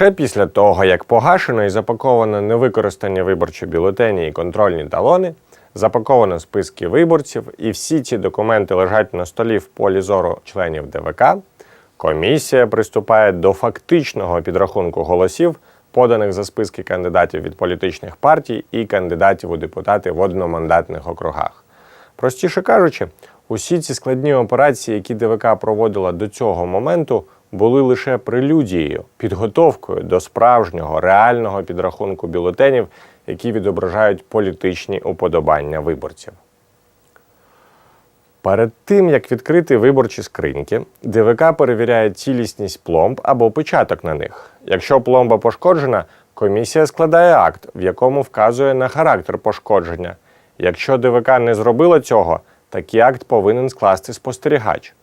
лише після того, як погашено і запаковано невикористані виборчі бюлетені і контрольні талони, запаковано списки виборців, і всі ці документи лежать на столі в полі зору членів ДВК, комісія приступає до фактичного підрахунку голосів, поданих за списки кандидатів від політичних партій і кандидатів у депутати в одномандатних округах. Простіше кажучи, усі ці складні операції, які ДВК проводила до цього моменту, були лише прелюдією, підготовкою до справжнього реального підрахунку бюлетенів, які відображають політичні уподобання виборців. Перед тим, як відкрити виборчі скриньки, ДВК перевіряє цілісність пломб або печаток на них. Якщо пломба пошкоджена, комісія складає акт, в якому вказує на характер пошкодження. Якщо ДВК не зробила цього, такий акт повинен скласти спостерігач.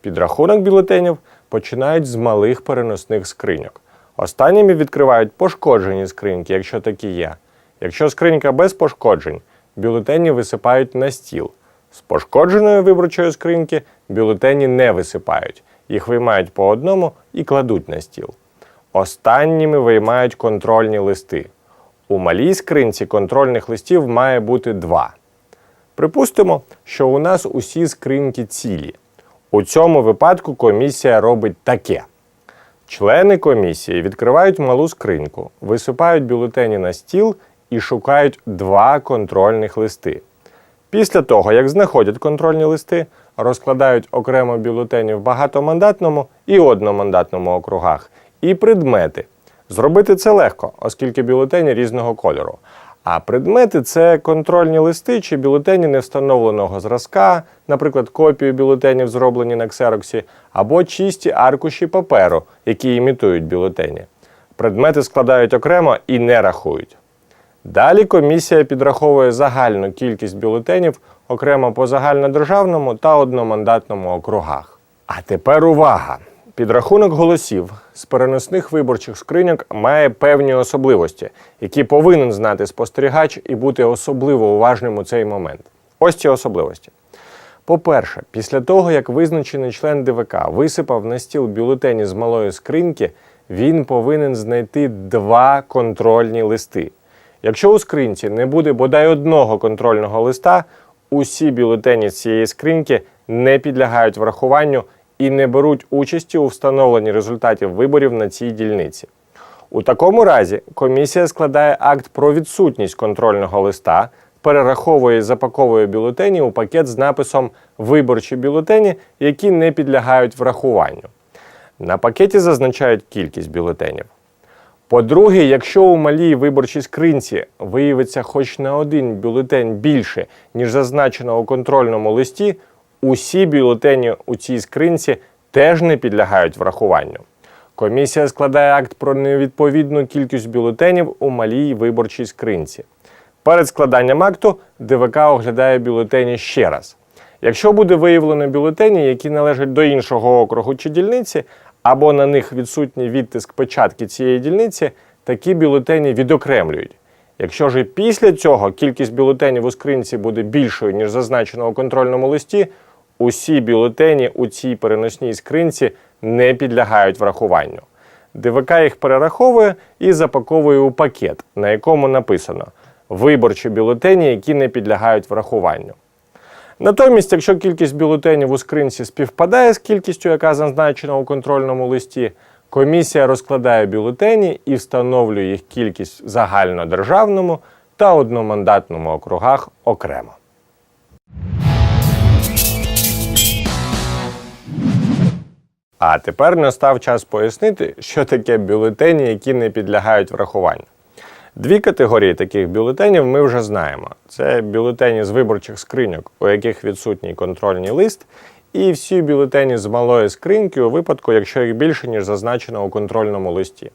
Підрахунок бюлетенів починають з малих переносних скриньок. Останніми відкривають пошкоджені скриньки, якщо такі є. Якщо скринька без пошкоджень, бюлетені висипають на стіл. З пошкодженої виборчої скриньки бюлетені не висипають. Їх виймають по одному і кладуть на стіл. Останніми виймають контрольні листи. У малій скринці контрольних листів має бути два. Припустимо, що у нас усі скриньки цілі. У цьому випадку комісія робить таке. Члени комісії відкривають малу скриньку, висипають бюлетені на стіл і шукають два контрольних листи. Після того, як знаходять контрольні листи, розкладають окремо бюлетені в багатомандатному і одномандатному округах і предмети. Зробити це легко, оскільки бюлетені різного кольору. А предмети це контрольні листи чи бюлетені невстановленого зразка, наприклад, копії бюлетенів, зроблені на ксероксі, або чисті аркуші паперу, які імітують бюлетені. Предмети складають окремо і не рахують. Далі комісія підраховує загальну кількість бюлетенів окремо по загальнодержавному та одномандатному округах. А тепер увага! Підрахунок голосів з переносних виборчих скриньок має певні особливості, які повинен знати спостерігач і бути особливо уважним у цей момент. Ось ці особливості. По-перше, після того, як визначений член ДВК висипав на стіл бюлетені з малої скриньки, він повинен знайти два контрольні листи. Якщо у скринці не буде бодай одного контрольного листа, усі бюлетені з цієї скриньки не підлягають врахуванню і не беруть участі у встановленні результатів виборів на цій дільниці. У такому разі комісія складає акт про відсутність контрольного листа, перераховує і запаковує бюлетені у пакет з написом Виборчі бюлетені, які не підлягають врахуванню. На пакеті зазначають кількість бюлетенів. По-друге, якщо у малій виборчій скринці виявиться хоч на один бюлетень більше, ніж зазначено у контрольному листі, усі бюлетені у цій скринці теж не підлягають врахуванню. Комісія складає акт про невідповідну кількість бюлетенів у малій виборчій скринці. Перед складанням акту ДВК оглядає бюлетені ще раз. Якщо буде виявлено бюлетені, які належать до іншого округу чи дільниці, або на них відсутній відтиск печатки цієї дільниці, такі бюлетені відокремлюють. Якщо ж після цього кількість бюлетенів у скринці буде більшою, ніж зазначено у контрольному листі, усі бюлетені у цій переносній скринці не підлягають врахуванню. ДВК їх перераховує і запаковує у пакет, на якому написано виборчі бюлетені, які не підлягають врахуванню. Натомість, якщо кількість бюлетенів у скринці співпадає з кількістю, яка зазначена у контрольному листі, комісія розкладає бюлетені і встановлює їх кількість в загальнодержавному та одномандатному округах окремо. А тепер настав час пояснити, що таке бюлетені, які не підлягають врахуванню. Дві категорії таких бюлетенів ми вже знаємо: це бюлетені з виборчих скриньок, у яких відсутній контрольний лист, і всі бюлетені з малої скриньки у випадку, якщо їх більше, ніж зазначено у контрольному листі.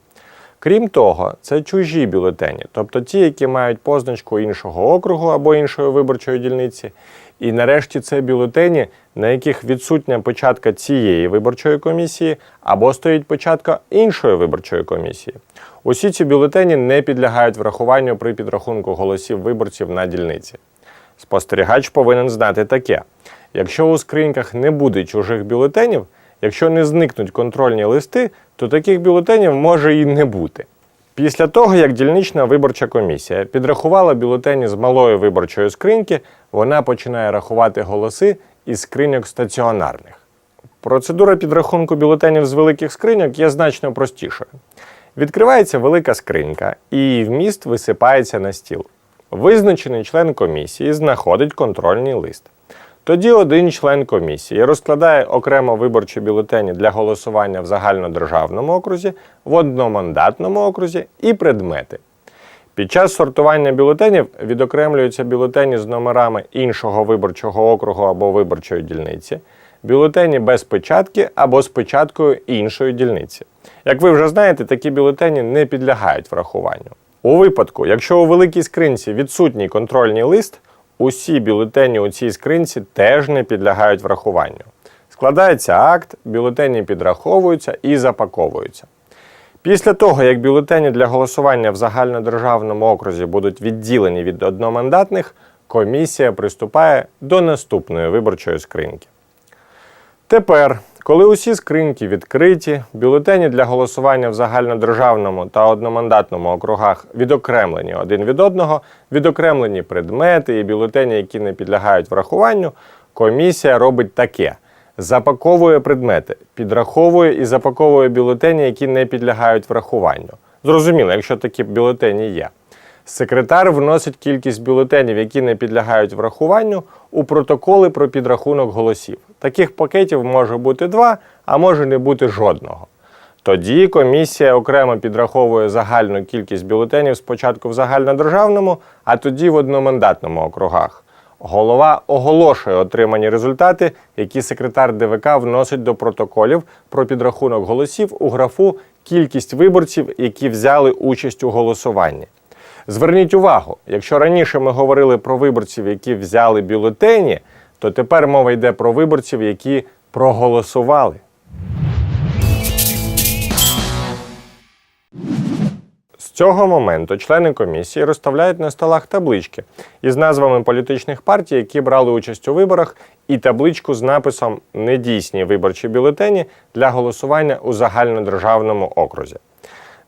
Крім того, це чужі бюлетені, тобто ті, які мають позначку іншого округу або іншої виборчої дільниці. І нарешті це бюлетені, на яких відсутня початка цієї виборчої комісії або стоїть початка іншої виборчої комісії. Усі ці бюлетені не підлягають врахуванню при підрахунку голосів виборців на дільниці. Спостерігач повинен знати таке: якщо у скриньках не буде чужих бюлетенів, Якщо не зникнуть контрольні листи, то таких бюлетенів може і не бути. Після того, як дільнична виборча комісія підрахувала бюлетені з малої виборчої скриньки, вона починає рахувати голоси із скриньок стаціонарних. Процедура підрахунку бюлетенів з великих скриньок є значно простішою. Відкривається велика скринька, і вміст висипається на стіл. Визначений член комісії знаходить контрольний лист. Тоді один член комісії розкладає окремо виборчі бюлетені для голосування в загальнодержавному окрузі, в одномандатному окрузі і предмети. Під час сортування бюлетенів відокремлюються бюлетені з номерами іншого виборчого округу або виборчої дільниці, бюлетені без печатки або з печаткою іншої дільниці. Як ви вже знаєте, такі бюлетені не підлягають врахуванню. У випадку, якщо у великій скринці відсутній контрольний лист, усі бюлетені у цій скринці теж не підлягають врахуванню. Складається акт, бюлетені підраховуються і запаковуються. Після того, як бюлетені для голосування в загальнодержавному окрузі будуть відділені від одномандатних, комісія приступає до наступної виборчої скриньки. Тепер, коли усі скриньки відкриті, бюлетені для голосування в загальнодержавному та одномандатному округах відокремлені один від одного, відокремлені предмети і бюлетені, які не підлягають врахуванню, комісія робить таке: запаковує предмети, підраховує і запаковує бюлетені, які не підлягають врахуванню. Зрозуміло, якщо такі бюлетені є. Секретар вносить кількість бюлетенів, які не підлягають врахуванню, у протоколи про підрахунок голосів. Таких пакетів може бути два, а може не бути жодного. Тоді комісія окремо підраховує загальну кількість бюлетенів спочатку в загальнодержавному, а тоді в одномандатному округах. Голова оголошує отримані результати, які секретар ДВК вносить до протоколів про підрахунок голосів у графу кількість виборців, які взяли участь у голосуванні. Зверніть увагу, якщо раніше ми говорили про виборців, які взяли бюлетені, то тепер мова йде про виборців, які проголосували. З цього моменту члени комісії розставляють на столах таблички із назвами політичних партій, які брали участь у виборах, і табличку з написом Недійсні виборчі бюлетені для голосування у загальнодержавному окрузі.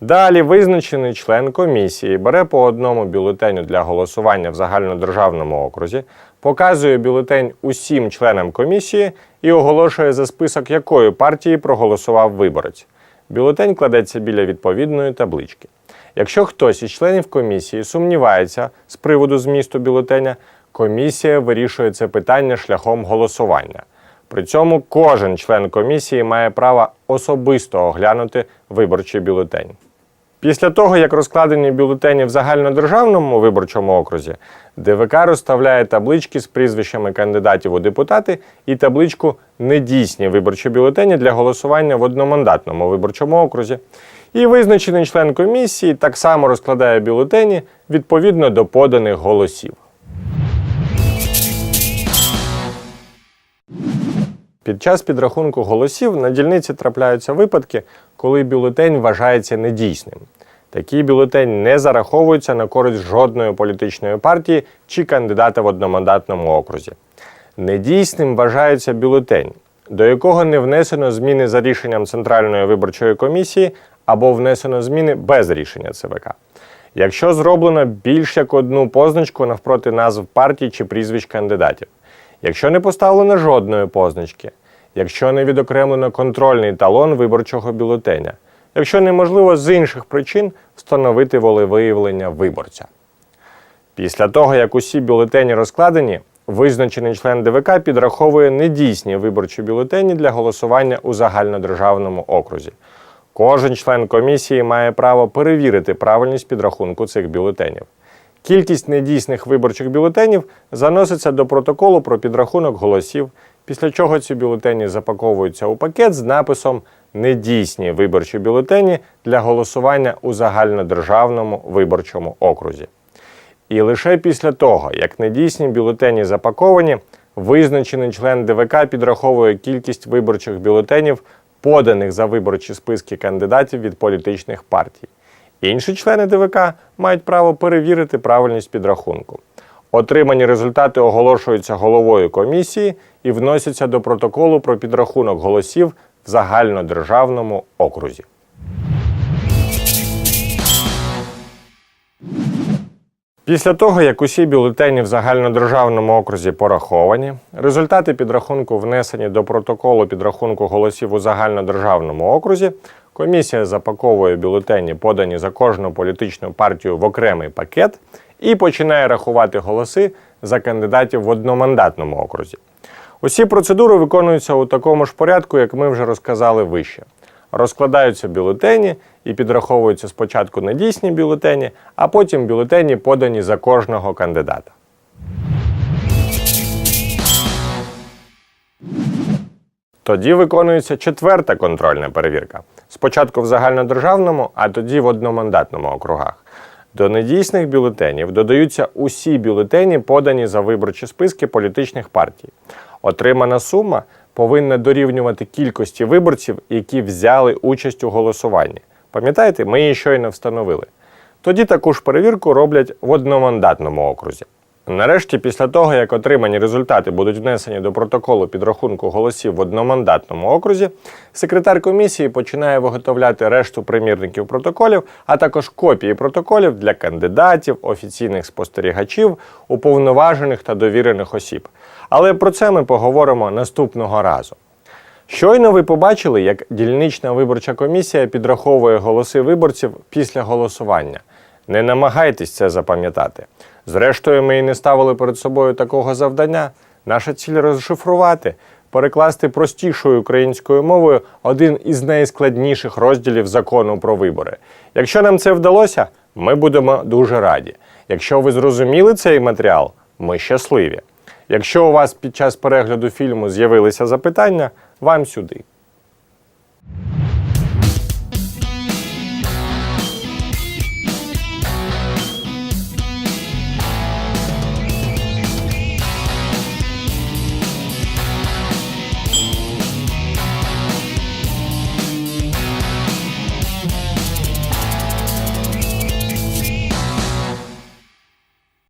Далі визначений член комісії бере по одному бюлетеню для голосування в загальнодержавному окрузі, показує бюлетень усім членам комісії і оголошує за список якої партії проголосував виборець. Бюлетень кладеться біля відповідної таблички. Якщо хтось із членів комісії сумнівається з приводу змісту бюлетеня, комісія вирішує це питання шляхом голосування. При цьому кожен член комісії має право особисто оглянути виборчий бюлетень. Після того, як розкладені бюлетені в загальнодержавному виборчому окрузі, ДВК розставляє таблички з прізвищами кандидатів у депутати і табличку Недійсні виборчі бюлетені для голосування в одномандатному виборчому окрузі. І визначений член комісії так само розкладає бюлетені відповідно до поданих голосів. Під час підрахунку голосів на дільниці трапляються випадки, коли бюлетень вважається недійсним. Такий бюлетень не зараховується на користь жодної політичної партії чи кандидата в одномандатному окрузі. Недійсним вважається бюлетень, до якого не внесено зміни за рішенням Центральної виборчої комісії або внесено зміни без рішення ЦВК. Якщо зроблено більш як одну позначку навпроти назв партій чи прізвищ кандидатів, якщо не поставлено жодної позначки, якщо не відокремлено контрольний талон виборчого бюлетеня, якщо неможливо з інших причин встановити волевиявлення виборця. Після того, як усі бюлетені розкладені, визначений член ДВК підраховує недійсні виборчі бюлетені для голосування у загальнодержавному окрузі. Кожен член комісії має право перевірити правильність підрахунку цих бюлетенів. Кількість недійсних виборчих бюлетенів заноситься до протоколу про підрахунок голосів, після чого ці бюлетені запаковуються у пакет з написом Недійсні виборчі бюлетені для голосування у загальнодержавному виборчому окрузі. І лише після того, як недійсні бюлетені запаковані, визначений член ДВК підраховує кількість виборчих бюлетенів, поданих за виборчі списки кандидатів від політичних партій. Інші члени ДВК мають право перевірити правильність підрахунку. Отримані результати оголошуються головою комісії і вносяться до протоколу про підрахунок голосів в загальнодержавному окрузі. Після того, як усі бюлетені в загальнодержавному окрузі пораховані, результати підрахунку внесені до протоколу підрахунку голосів у загальнодержавному окрузі, комісія запаковує бюлетені, подані за кожну політичну партію в окремий пакет, і починає рахувати голоси за кандидатів в одномандатному окрузі. Усі процедури виконуються у такому ж порядку, як ми вже розказали вище. Розкладаються бюлетені і підраховуються спочатку недійсні бюлетені, а потім бюлетені подані за кожного кандидата. Тоді виконується четверта контрольна перевірка. Спочатку в загальнодержавному, а тоді в одномандатному округах. До недійсних бюлетенів додаються усі бюлетені, подані за виборчі списки політичних партій. Отримана сума повинна дорівнювати кількості виборців, які взяли участь у голосуванні. Пам'ятаєте, ми її щойно встановили. Тоді таку ж перевірку роблять в одномандатному окрузі. Нарешті, після того, як отримані результати будуть внесені до протоколу підрахунку голосів в одномандатному окрузі, секретар комісії починає виготовляти решту примірників протоколів, а також копії протоколів для кандидатів, офіційних спостерігачів, уповноважених та довірених осіб. Але про це ми поговоримо наступного разу. Щойно ви побачили, як дільнична виборча комісія підраховує голоси виборців після голосування. Не намагайтесь це запам'ятати. Зрештою, ми і не ставили перед собою такого завдання. Наша ціль розшифрувати, перекласти простішою українською мовою один із найскладніших розділів закону про вибори. Якщо нам це вдалося, ми будемо дуже раді. Якщо ви зрозуміли цей матеріал, ми щасливі. Якщо у вас під час перегляду фільму з'явилися запитання, вам сюди.